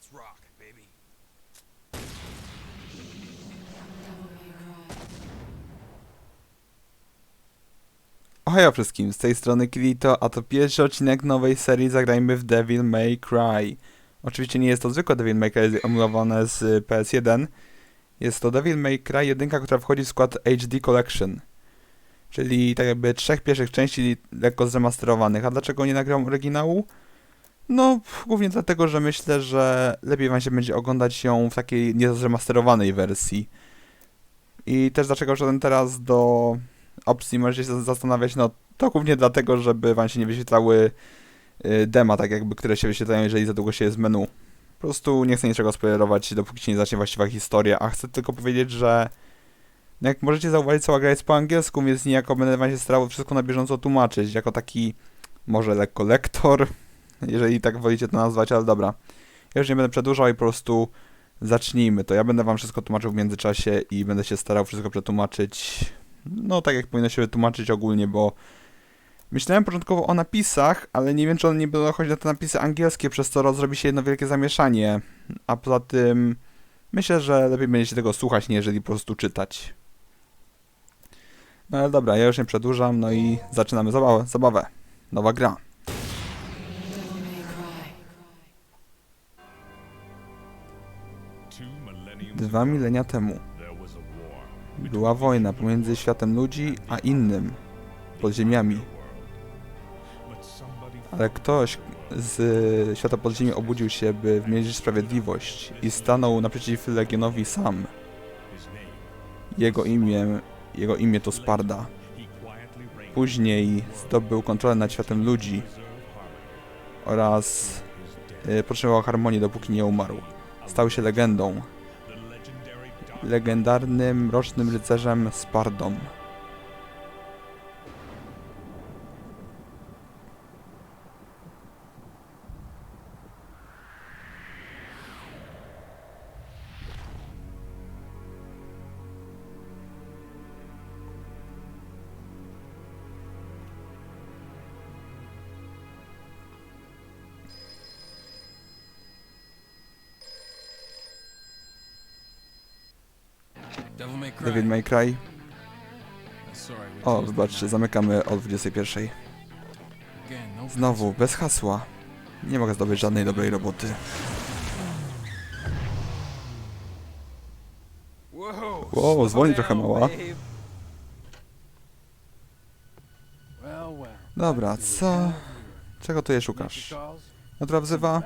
Let's rock, baby. Ohajo wszystkim, z tej strony Kirito, a to pierwszy odcinek nowej serii Zagrajmy w Devil May Cry. Oczywiście nie jest to zwykłe Devil May Cry emulowane z y, PS1. Jest to Devil May Cry 1, która wchodzi w skład HD Collection. Czyli tak jakby trzech pierwszych części lekko zremasterowanych. A dlaczego nie nagrałem oryginału? No, głównie dlatego, że myślę, że lepiej wam się będzie oglądać ją w takiej niezremasterowanej wersji. I też dlaczego szedłem teraz do opcji możecie się zastanawiać, no to głównie dlatego, żeby wam się nie wyświetlały y, dema, tak jakby, które się wyświetlają, jeżeli za długo się jest w menu. Po prostu nie chcę niczego spoilerować, dopóki się nie zacznie właściwa historia, a chcę tylko powiedzieć, że no jak możecie zauważyć, cała gra jest po angielsku, więc niejako będę wam się starał wszystko na bieżąco tłumaczyć, jako taki może lekko lektor, jeżeli tak wolicie to nazwać, ale dobra. Ja już nie będę przedłużał i po prostu zacznijmy to. Ja będę wam wszystko tłumaczył w międzyczasie i będę się starał wszystko przetłumaczyć no tak jak powinno się wytłumaczyć ogólnie, bo myślałem początkowo o napisach, ale nie wiem, czy one nie będą chodzić na te napisy angielskie, przez co zrobi się jedno wielkie zamieszanie. A poza tym myślę, że lepiej będzie się tego słuchać, nie jeżeli po prostu czytać. No ale dobra, ja już nie przedłużam, no i zaczynamy zabawę. zabawę. Nowa gra. Dwa milenia temu była wojna pomiędzy światem ludzi a innym, podziemiami. Ale ktoś z świata podziemi obudził się, by wymierzyć sprawiedliwość i stanął naprzeciw Legionowi sam. Jego imię, jego imię to Sparda. Później zdobył kontrolę nad światem ludzi oraz y, potrzebował harmonii, dopóki nie umarł. Stał się legendą, legendarnym, mrocznym rycerzem Spardą. David May Cry. O, wybaczcie, zamykamy o 21. map. Again, no Znowu, bez hasła. Nie mogę zdobyć żadnej dobrej roboty. Wow, zwolnij trochę, mała. Dobra, co? Czego tu je szukasz? Natura wzywa?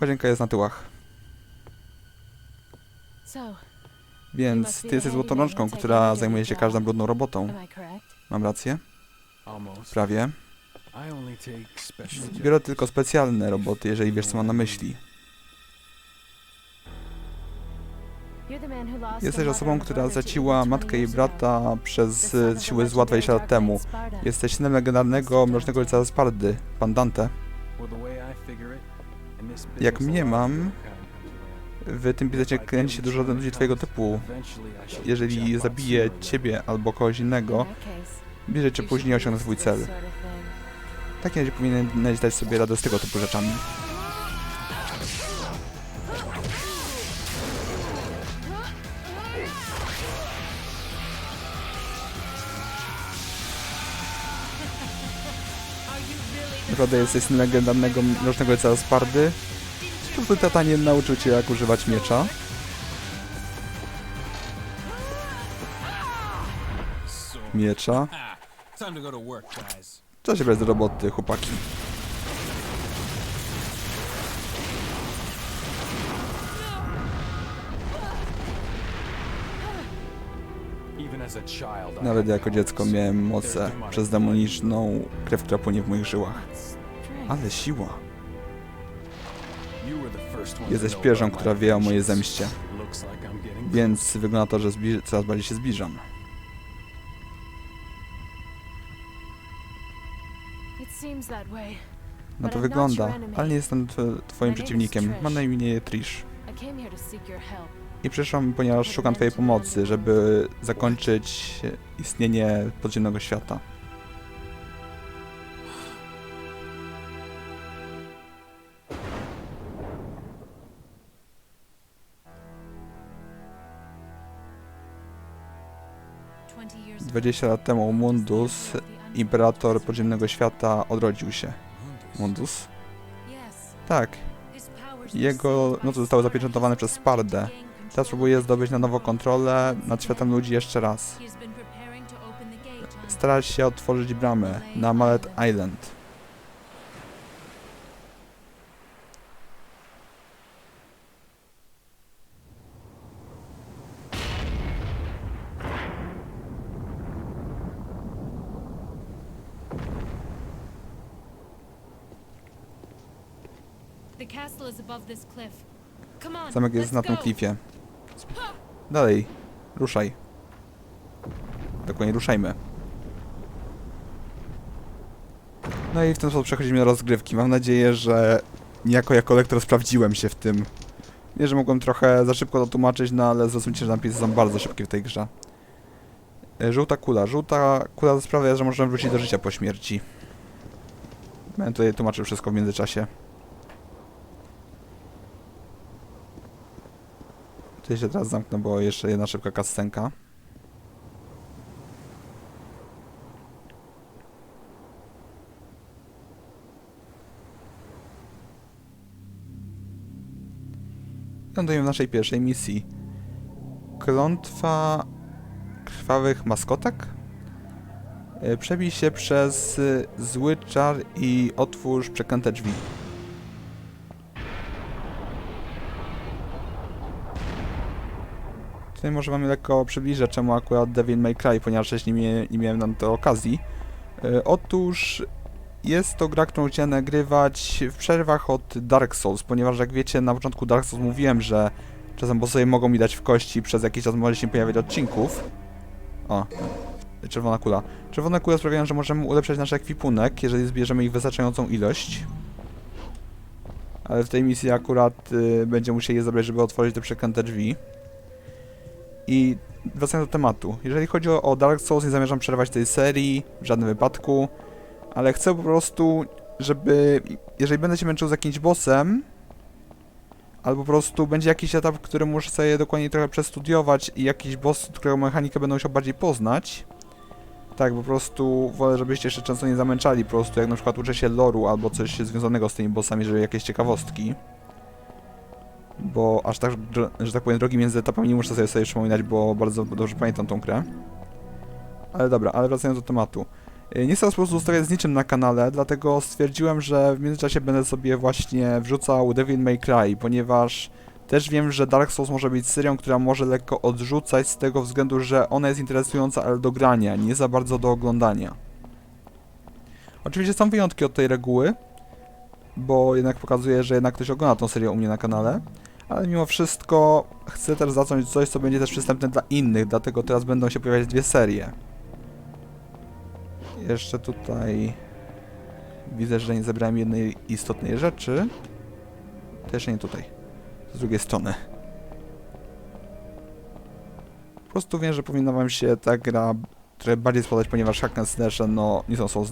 Łazienka jest na tyłach. Więc ty jesteś złotą rączką, która zajmuje się każdą brudną robotą. Mam rację? Prawie. Biorę tylko specjalne roboty, jeżeli wiesz co mam na myśli. Jesteś osobą, która evil matkę i 20 years ago. brata przez e, siły zła 20 lat temu. Jesteś synem legendarnego mrocznego rycerza Spardy, pan Dante. Well, the way I figure it, in this Jak mnie mam. W tym biznesie kręci się dużo ludzi twojego typu. Jeżeli zabije ciebie albo kogoś In innego, bierze cię później use swój cel. W takim razie powinieneś dać sobie radę z tego typu rzeczami. Naprawdę jesteś legendarnego mrocznego rycerza Spardy? Czy twój tata nie nauczył cię jak używać miecza? Miecza? to to. Trzeba się do roboty, chłopaki. Nawet jako dziecko miałem moce przez demoniczną krew, która płynie w moich żyłach. Ale siła. Jesteś pierwszą, która wie o mojej zemście. Więc wygląda to, że coraz bardziej się zbliżam. But to wygląda, ale nie jestem tw- twoim przeciwnikiem. Mam na imię Trish. I przyszłam, ponieważ szukam twojej pomocy, żeby zakończyć istnienie podziemnego świata. 20 lat temu Mundus, imperator podziemnego świata, odrodził się. Mundus? Tak. Jego noce zostały zapieczętowane przez Spardę. Teraz próbuje zdobyć na nowo kontrolę nad światem ludzi jeszcze raz. Stara się otworzyć bramę na Mallet Island. Zamek jest na tym klifie. Dalej. Ruszaj. Dokładnie, ruszajmy. No i w ten sposób przechodzimy do rozgrywki. Mam nadzieję, że niejako jako lektor sprawdziłem się w tym. Nie, że mogłem trochę za szybko to tłumaczyć, no ale zrozumcie, że napisy są bardzo szybkie w tej grze. E, Żółta kula. Żółta kula sprawia, że możemy wrócić do życia po śmierci. Będę tutaj tłumaczył wszystko w międzyczasie. Tutaj się teraz zamknę, bo jeszcze jedna szybka kascenka. Lądujemy w naszej pierwszej misji. Klątwa krwawych maskotek? E, Przebij się przez y, zły czar i otwórz przeklęte drzwi. Tutaj może wam lekko przybliżę, czemu akurat Devil May Cry, ponieważ wcześniej nie, nie miałem na to okazji. E, otóż jest to gra, którą chciałem nagrywać w przerwach od Dark Souls, ponieważ jak wiecie, na początku Dark Souls mówiłem, że czasem bossowie mogą mi dać w kości, przez jakiś czas może się pojawiać odcinków. O, czerwona kula. Czerwone kule sprawiają, że możemy ulepszać nasz ekwipunek, jeżeli zbierzemy ich wystarczającą ilość. Ale w tej misji akurat y, będziemy musieli je zabrać, żeby otworzyć te przeklęte drzwi. I wracając do tematu. Jeżeli chodzi o, Dark Souls, nie zamierzam przerwać tej serii w żadnym wypadku, ale chcę po prostu, żeby jeżeli będę się męczył z jakimś bossem, albo po prostu będzie jakiś etap, który muszę sobie dokładnie trochę przestudiować i jakiś boss, którego mechanikę będę musiał bardziej poznać, tak, po prostu wolę, żebyście się często nie zamęczali, po prostu jak na przykład uczę się loru albo coś związanego z tymi bossami, żeby jakieś ciekawostki bo aż tak, że tak powiem, drogi między etapami nie muszę sobie, sobie przypominać, bo bardzo dobrze pamiętam tą grę. Ale dobra, ale wracając do tematu. Y, Nie chcę po prostu zostawiać z niczym na kanale, dlatego stwierdziłem, że w międzyczasie będę sobie właśnie wrzucał Devil May Cry, ponieważ też wiem, że Dark Souls może być serią, która może lekko odrzucać z tego względu, że ona jest interesująca, ale do grania, nie za bardzo do oglądania. Oczywiście są wyjątki od tej reguły, bo jednak pokazuje, że jednak ktoś ogląda tą serię u mnie na kanale, ale mimo wszystko chcę też zacząć coś, co będzie też przystępne dla innych, dlatego teraz będą się pojawiać dwie serie. Jeszcze tutaj widzę, że nie zebrałem jednej istotnej rzeczy. Jeszcze nie tutaj. Z drugiej strony. Po prostu wiem, że powinna wam się ta gra trochę bardziej spodobać, ponieważ hack and slash no, nie są souls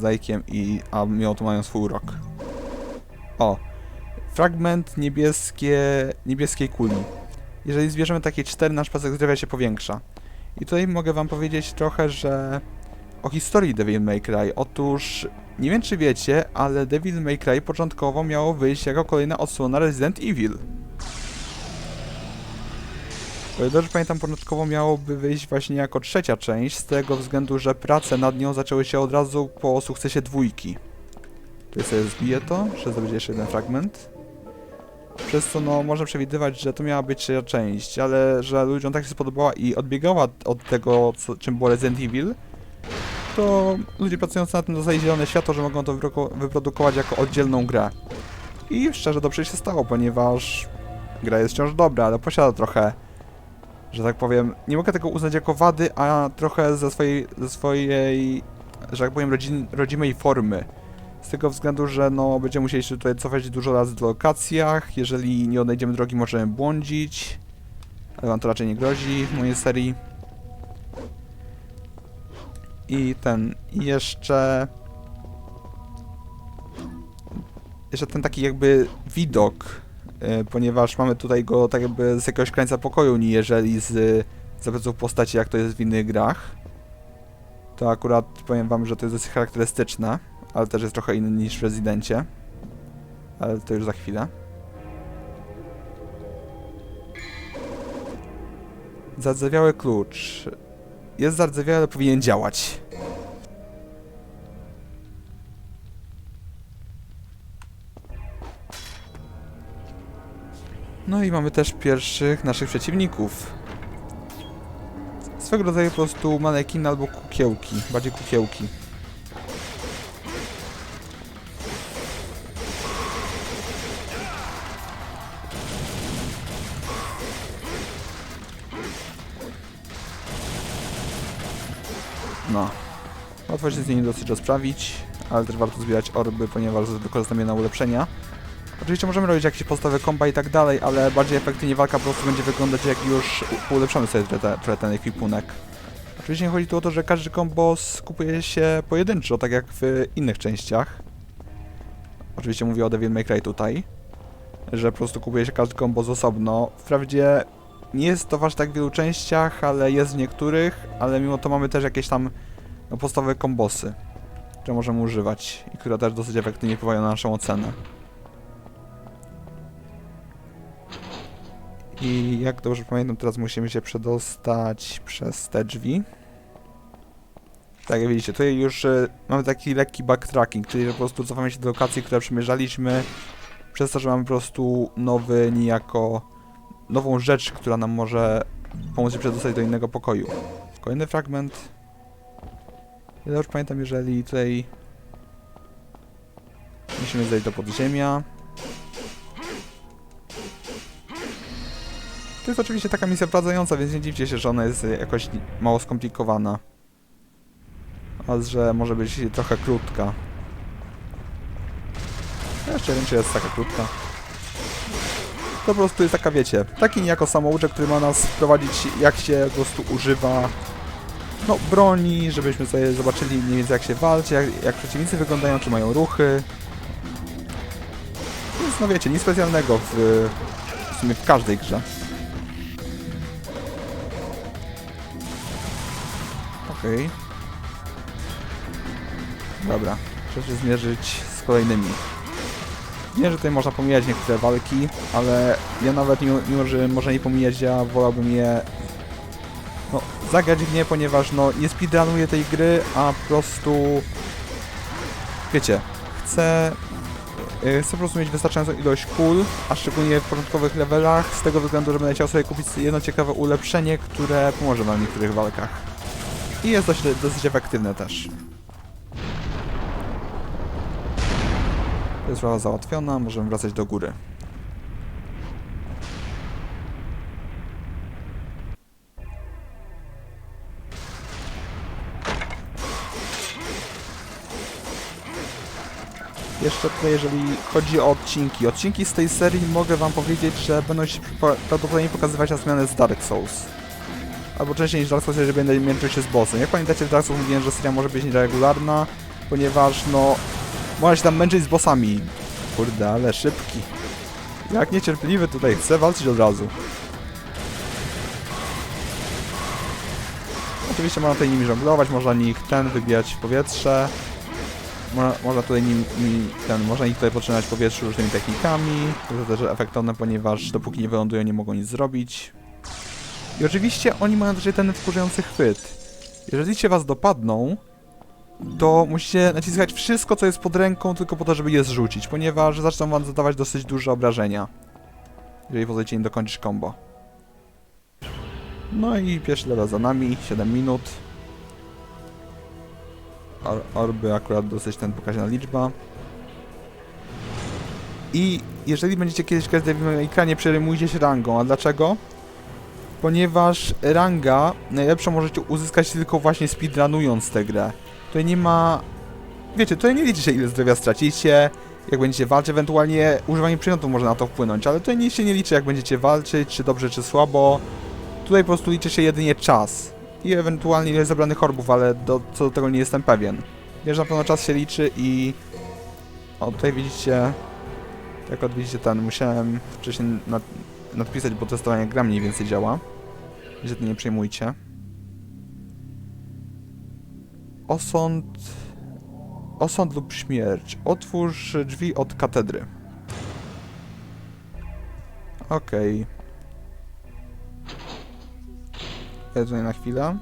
i a mimo to mają swój urok. O, fragment niebieskie, niebieskiej kuli. Jeżeli zbierzemy takie 4, nasz pasek zdrowia się powiększa. I tutaj mogę wam powiedzieć trochę, że o historii Devil May Cry. Otóż, nie wiem czy wiecie, ale Devil May Cry początkowo miało wyjść jako kolejna odsłona Resident Evil. O ile dobrze pamiętam, początkowo miałoby wyjść właśnie jako trzecia część, z tego względu, że prace nad nią zaczęły się od razu po sukcesie dwójki. Tutaj sobie zbiję to, że zdobyć jeszcze jeden fragment. Przez co no, można przewidywać, że to miała być część, ale że ludziom tak się spodobała i odbiegała od tego, co, czym było Resident Evil, to ludzie pracujący na tym dostali zielone światło, że mogą to wypro- wyprodukować jako oddzielną grę. I szczerze dobrze się stało, ponieważ gra jest wciąż dobra, ale posiada trochę, że tak powiem, nie mogę tego uznać jako wady, a trochę ze swojej, ze swojej że tak powiem, rodzin, rodzimej formy. Z tego względu, że no, będziemy musieli się tutaj cofać dużo razy w lokacjach, jeżeli nie odnajdziemy drogi, możemy błądzić, ale wam to raczej nie grozi w mojej serii. I ten, jeszcze... Jeszcze ten taki jakby widok, y, ponieważ mamy tutaj go tak jakby z jakiegoś krańca pokoju, nie jeżeli z zapleców postaci, jak to jest w innych grach. To akurat powiem wam, że to jest dosyć charakterystyczne, ale też jest trochę inny niż w Rezydencie. Ale to już za chwilę. Zardzewiały klucz. Jest zardzewiały, ale powinien działać. No i mamy też pierwszych naszych przeciwników. Swego rodzaju po prostu manekiny albo kukiełki. Bardziej kukiełki. Z nimi dosyć rozprawić, ale też warto zbierać orby, ponieważ wykorzystamy je na ulepszenia. Oczywiście możemy robić jakieś podstawowe komba i tak dalej, ale bardziej efektywnie walka po prostu będzie wyglądać jak już ulepszamy sobie trochę, ten ekwipunek. Oczywiście nie chodzi tu o to, że każdy kombo skupuje się pojedynczo, tak jak w innych częściach. Oczywiście mówię o Devil May Cry tutaj, że po prostu kupuje się każdy kombo z osobno. Wprawdzie nie jest to w aż tak wielu częściach, ale jest w niektórych, ale mimo to mamy też jakieś tam no, podstawowe kombosy, które możemy używać i które też dosyć efektywnie wpływają na naszą ocenę. I jak dobrze pamiętam, teraz musimy się przedostać przez te drzwi. Tak jak widzicie, tutaj już e, mamy taki lekki backtracking, czyli po prostu cofamy się do lokacji, które przemierzaliśmy, przez to, że mamy po prostu nowy, niejako nową rzecz, która nam może pomóc się przedostać do innego pokoju. Kolejny fragment. Ja już pamiętam, jeżeli tutaj musimy zejść do podziemia. To jest oczywiście taka misja wprowadzająca, więc nie dziwcie się, że ona jest jakoś mało skomplikowana. A że może być trochę krótka. Ja Jeszcze nie wiem, czy jest taka krótka. To po prostu jest taka, wiecie, taki niejako samouczek, który ma nas wprowadzić, jak się po prostu używa no, broni, żebyśmy sobie zobaczyli mniej więcej jak się walczy, jak, jak przeciwnicy wyglądają, czy mają ruchy. Więc no wiecie, nic specjalnego w, w sumie w każdej grze. Okej. Dobra, trzeba się zmierzyć z kolejnymi. Wiem, że tutaj można pomijać niektóre walki, ale ja nawet mimo, mimo że można nie pomijać, ja wolałbym je zagrać w nie, ponieważ no nie speedrunuję tej gry, a po prostu wiecie, chcę yy, chcę po prostu mieć wystarczającą ilość kul, a szczególnie w początkowych levelach, z tego względu, że będę chciał sobie kupić jedno ciekawe ulepszenie, które pomoże nam w niektórych walkach. I jest dość, dosyć efektywne też. To jest sprawa załatwiona, możemy wracać do góry. Jeszcze tutaj, jeżeli chodzi o odcinki. Odcinki z tej serii mogę wam powiedzieć, że będą się po- prawdopodobnie pokazywać na zmianę z Dark Souls. Albo częściej niż Dark Souls, jeżeli będę męczył się z bossem. Jak pamiętacie, w Dark Souls mówiłem, że seria może być nieregularna, ponieważ no... Można się tam męczyć z bossami. Kurde, ale szybki. Jak niecierpliwy tutaj, chcę walczyć od razu. Oczywiście można tutaj nimi żonglować, można nich ten wybijać w powietrze. Mo można tutaj nim, nim, ten, można ich tutaj podtrzymać w powietrzu różnymi technikami. To jest też efektowne, ponieważ dopóki nie wylądują nie mogą nic zrobić. I oczywiście oni mają też ten wkurzający chwyt. Jeżeli cię was dopadną, to musicie naciskać wszystko, co jest pod ręką, tylko po to, żeby je zrzucić, ponieważ zaczną wam zadawać dosyć duże obrażenia. Jeżeli pozwolicie im dokończyć combo. No i pierwszy level za nami, 7 minut. Or orby akurat dosyć ten pokaźna liczba. I jeżeli będziecie kiedyś grać na ekranie, przerymujcie się rangą. A dlaczego? Ponieważ ranga najlepszą możecie uzyskać tylko właśnie speedrunując tę grę. Tutaj nie ma... Wiecie, tutaj nie liczy się ile zdrowia stracicie, jak będziecie walczyć, ewentualnie używanie przedmiotów może na to wpłynąć, ale tutaj nie się nie liczy jak będziecie walczyć, czy dobrze, czy słabo. Tutaj po prostu liczy się jedynie czas i ewentualnie ilość zebranych orbów, ale do, co do tego nie jestem pewien. Wiem, że na pewno czas się liczy i... O, tutaj widzicie... Jak widzicie ten, musiałem wcześniej nad, nadpisać, bo testowanie gra mniej więcej działa. Więc nie przejmujcie. osąd... Osąd lub śmierć. Otwórz drzwi od katedry. Okej. Ja tutaj na chwilę.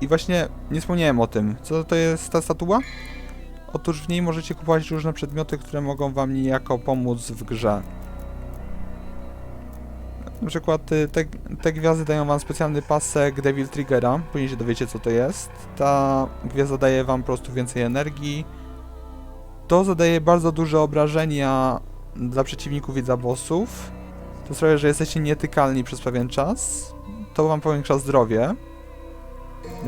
I właśnie nie wspomniałem o tym. Co to jest ta statua? Otóż w niej możecie kupować różne przedmioty, które mogą wam niejako pomóc w grze. Na przykład y, te, te gwiazdy dają wam specjalny pasek Devil Triggera, później się dowiecie co to jest. Ta gwiazda daje wam po prostu więcej energii. To zadaje bardzo duże obrażenia dla przeciwników i dla bossów. To sprawia, że jesteście nietykalni przez pewien czas. To wam powiększa zdrowie.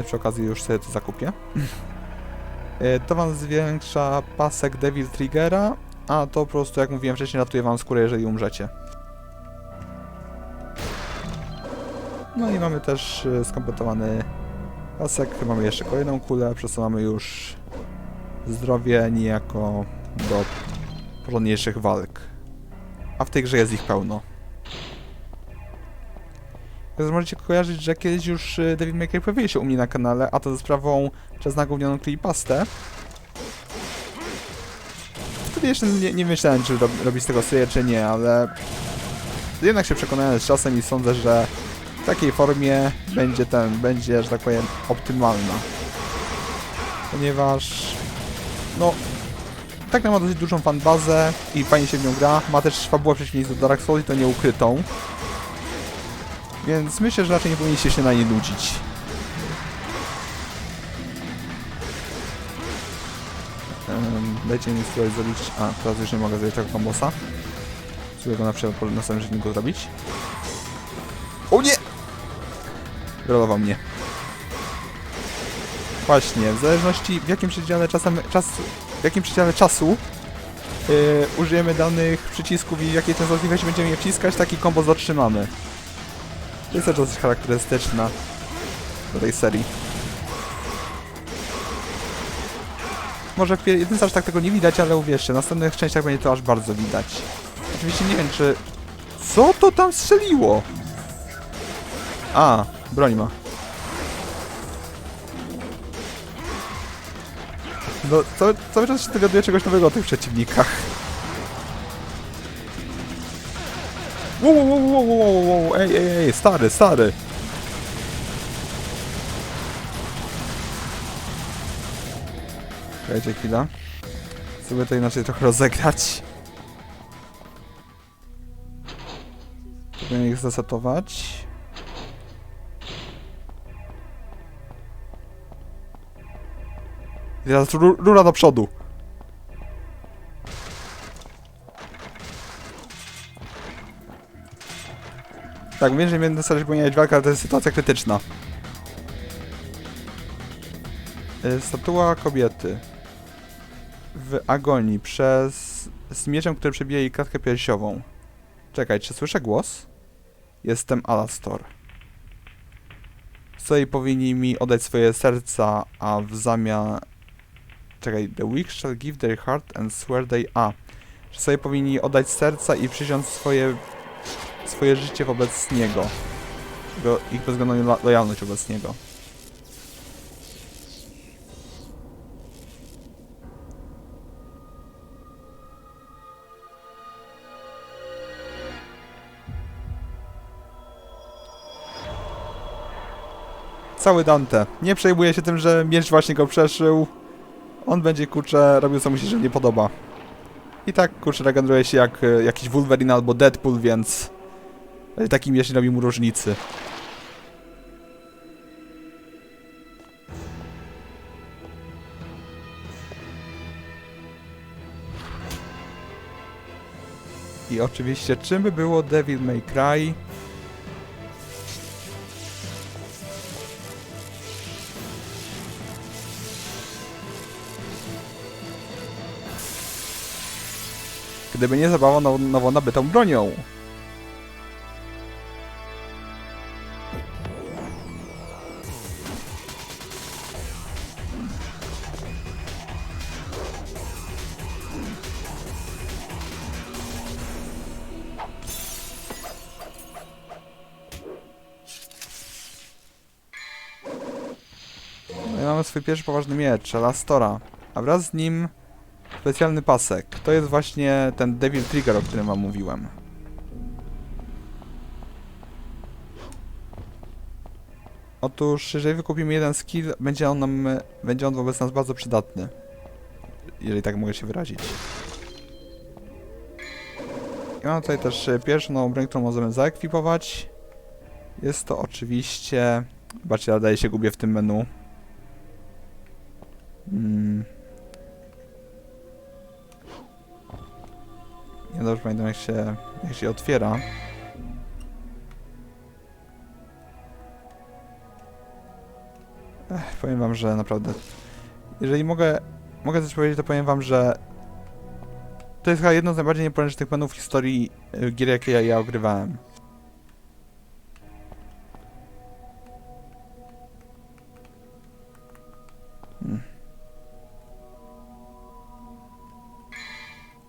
Przy okazji już sobie to zakupię. E, To wam zwiększa pasek Devil Triggera, a to po prostu, jak mówiłem wcześniej, ratuje wam skórę, jeżeli umrzecie. No i mamy też e, skompletowany pasek. Mamy jeszcze kolejną kulę, przez co mamy już zdrowie niejako do porządniejszych walk. A w tej grze jest ich pełno. Więc możecie kojarzyć, że kiedyś już y, Devil May Cry pojawił się u mnie na kanale, a to ze sprawą przez nagłownioną creepypastę. Wtedy jeszcze nie, nie myślałem, czy rob, robić z tego serię, czy nie, ale jednak się przekonałem z czasem i sądzę, że w takiej formie będzie ten, będzie, że tak powiem, optymalna. Ponieważ, no, tak ma dosyć dużą fanbazę i fajnie się w nią gra. Ma też fabułę przeciwieństwo do Dark Souls i to nieukrytą. Więc myślę, że raczej nie powinniście się na niej nudzić. Dajcie mi spróbować zrobić... A, teraz już nie mogę zrobić tego kombosa. Spróbuję go na po następnym życiu zrobić. O nie! Wyrolował mnie. Właśnie, w zależności w jakim przedziale czasem, czas, w jakim przedziale czasu yy, użyjemy danych przycisków i w jakiej częstotliwości będziemy je wciskać, taki kombo zatrzymamy. Jest też dosyć charakterystyczna do tej serii. Może w jednym aż tak tego nie widać, ale uwierzcie, w następnych częściach będzie to aż bardzo widać. Oczywiście nie wiem, czy... Co to tam strzeliło? A, broń ma. No, cały, cały czas się dowiaduję czegoś nowego o tych przeciwnikach. Wow, wow, wow, wow, wow, ej, ej, ej, stary, stary. Czekajcie chwilę. Sobie to inaczej trochę rozegrać. Powinienem ich zasetować. I teraz ru- rura do przodu. Tak, wiem, że będę starać pominąć walkę, ale to jest sytuacja krytyczna. Y, Statua kobiety. W agonii przez... z mieczem, który przebija jej klatkę piersiową. Czekaj, czy słyszę głos? Jestem Alastor. Co jej powinni mi oddać swoje serca, a w zamian... Czekaj, the weak shall give their heart and swear they... A. Że sobie powinni oddać serca i przysiąc swoje swoje życie wobec niego. Jego, ich bezwzględną lo lojalność wobec niego. Cały Dante. Nie przejmuje się tym, że miecz właśnie go przeszył. On będzie, kurczę, robił co mu się że nie podoba. I tak, kurczę, regeneruje się jak e, jakiś Wolverine albo Deadpool, więc... e, Taki miecz nie robi mu różnicy. I oczywiście, czym by było Devil May Cry? Gdyby nie zabawa now, nowo nabytą bronią. Mamy swój pierwszy poważny miecz, Alastora. A wraz z nim specjalny pasek. To jest właśnie ten Devil Trigger, o którym wam mówiłem. Otóż, jeżeli wykupimy jeden skill, będzie on nam, będzie on wobec nas bardzo przydatny. Jeżeli tak mogę się wyrazić. I mam tutaj też pierwszą broń, którą możemy zaekwipować. Jest to oczywiście... Zobaczcie, daje się gubię w tym menu. Mm. Nie dobrze pamiętam jak się, jak się otwiera. Ech, powiem wam, że naprawdę... Jeżeli mogę, mogę coś powiedzieć, to powiem wam, że to jest chyba jedno z najbardziej nieporęcznych menów w historii y, gier, jakie ja, ja ogrywałem.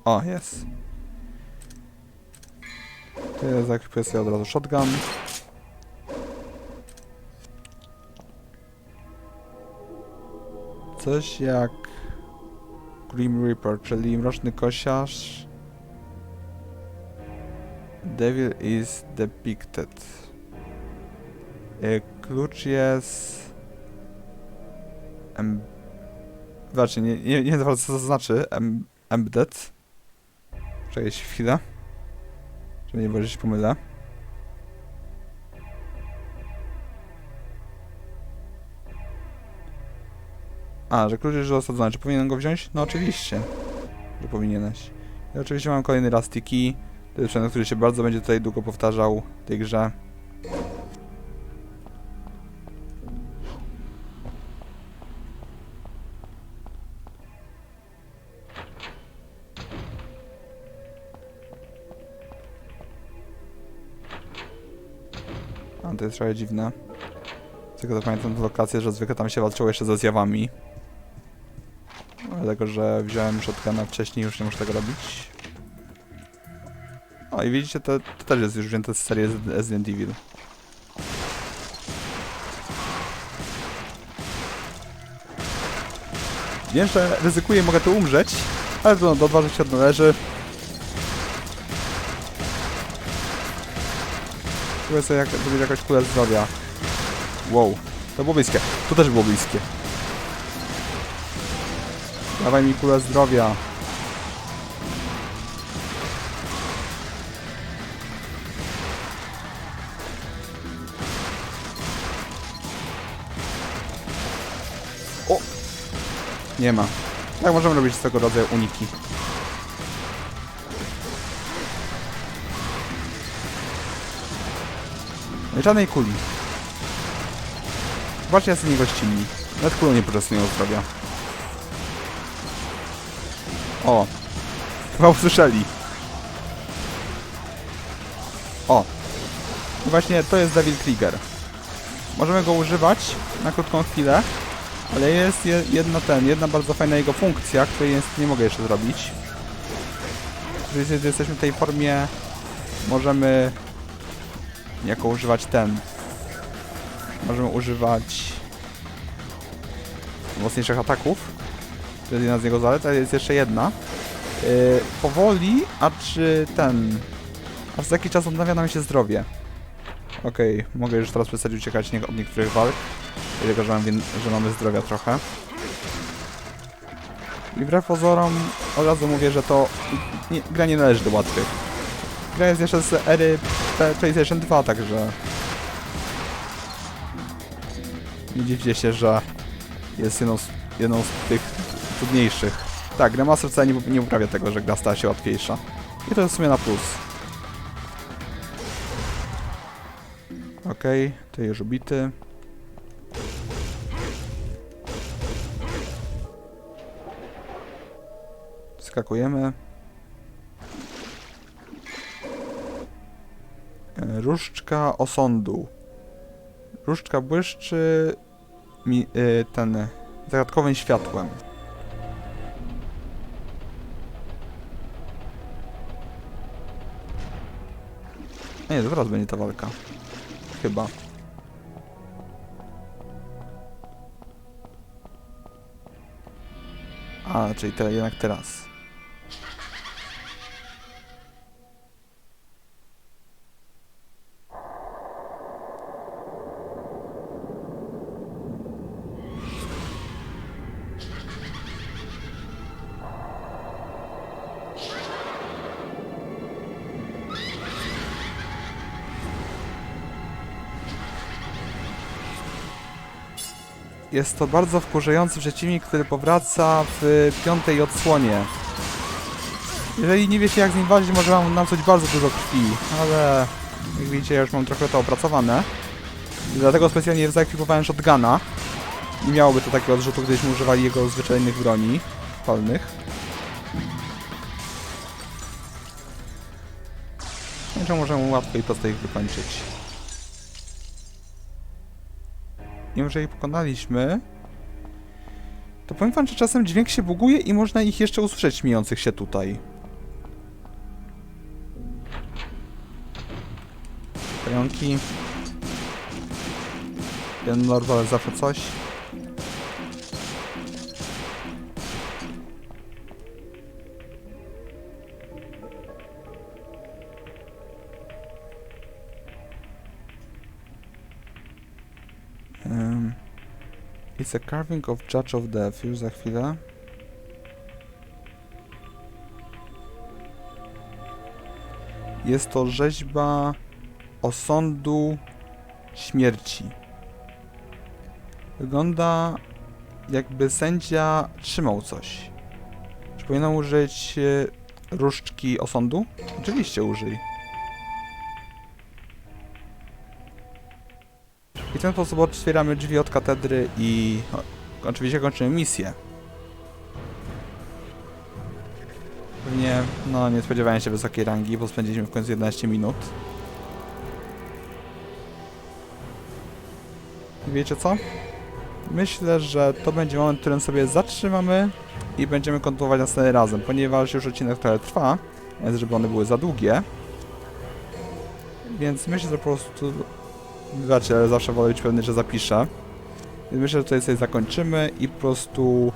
O, jest. Tu jest sobie od razu shotgun. Coś jak Grim Reaper, czyli Mroczny Kosiarz. Devil is depicted. E, Klucz jest... Em... Znaczy, nie, nie, nie wiem co to znaczy. Em... Embedded. Czekaj chwilę. Żeby nie było, że się pomylę. A, że klucz został osadzony. Czy powinienem go wziąć? No oczywiście, że powinieneś. I oczywiście mam kolejny Rusty Key. To jest przedmiot, który się bardzo będzie tutaj długo powtarzał w tej grze. Trochę dziwne. Tylko to pamiętam tę lokację, że zwykle tam się walczyło jeszcze ze zjawami. Dlatego, że wziąłem shotguna wcześniej, już nie muszę tego robić. O i widzicie, to, to też jest już wzięte z serii Resident Evil. Wiem, że ryzykuję, mogę tu umrzeć, ale to do odważyć się należy. Próbuję sobie jak, zrobić jakąś kulę zdrowia. Wow, to było bliskie. To też było bliskie. Dawaj mi kulę zdrowia. O! Nie ma. Tak możemy robić z tego rodzaju uniki. Żadnej kuli. Zobaczcie, jacy niegościnni. Nawet kulą nie poczęstują zdrowia. O. Chyba usłyszeli. O. I właśnie to jest Devil Trigger. Możemy go używać na krótką chwilę, ale jest je- jedna ten, jedna bardzo fajna jego funkcja, której jest, nie mogę jeszcze zrobić. Jest- jesteśmy w tej formie, możemy jako używać ten. Możemy używać mocniejszych ataków. To jest jedna z jego zalet, ale jest jeszcze jedna. Yy, powoli, a czy ten... Aż za jakiś czas odnawia nam się zdrowie. Okej, mogę już teraz przestać uciekać od niektórych walk. Dlatego, że, mam, że mamy zdrowia trochę. I wbrew pozorom od razu mówię, że to nie, gra nie należy do łatwych. Gra jest jeszcze z ery PlayStation 2, także... Nie dziwcie się, że jest jedną z, jedną z tych trudniejszych. Tak, remaster wcale nie, nie uprawia tego, że gra stała się łatwiejsza. I to jest w sumie na plus. Okej, to już ubity. Skakujemy. Różdżka osądu. Różdżka błyszczy mi, y, ten zagadkowym światłem. Nie, zaraz będzie ta walka. Chyba. A, czyli te, jednak teraz. Jest to bardzo wkurzający przeciwnik, który powraca w piątej odsłonie. Jeżeli nie wiecie jak z nim walczyć, może wam napsuć bardzo dużo krwi, ale jak widzicie ja już mam trochę to opracowane. Dlatego specjalnie zaekwipowałem shotguna. Nie miałoby to takiego odrzutu, gdybyśmy używali jego zwyczajnych broni palnych. Także możemy łatwo i prosto ich wykończyć. I jeżeli pokonaliśmy, to powiem wam, że czasem dźwięk się buguje i można ich jeszcze usłyszeć śmiejących się tutaj. Pająki. Jeden lord, ale zawsze coś. It's a carving of Judge of Death. Już za chwilę. Jest to rzeźba osądu śmierci. Wygląda jakby sędzia trzymał coś. Czy powinien użyć e, różdżki osądu? Oczywiście użyj. W ten sposób otwieramy drzwi od katedry i o, oczywiście kończymy misję. Pewnie, no nie spodziewałem się wysokiej rangi, bo spędziliśmy w końcu 11 minut. Wiecie co? Myślę, że to będzie moment, w którym sobie zatrzymamy i będziemy kontynuować następnym razem, ponieważ już odcinek trochę trwa, więc żeby one były za długie. Więc myślę, że po prostu Wybaczcie, ale zawsze wolę być pewny, że zapiszę. Więc myślę, że tutaj sobie zakończymy i po prostu...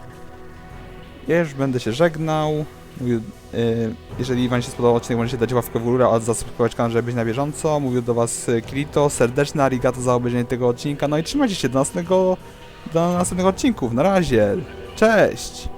Ja już będę się żegnał. Mówił, yy, jeżeli wam się spodobał odcinek, możecie dać łapkę w górę, a zasubskrybować kanał, żeby być na bieżąco. Mówił do was y, Kirito, serdeczne arigato za obejrzenie tego odcinka. No i trzymajcie się do następnego, do następnego odcinków. Na razie. Cześć!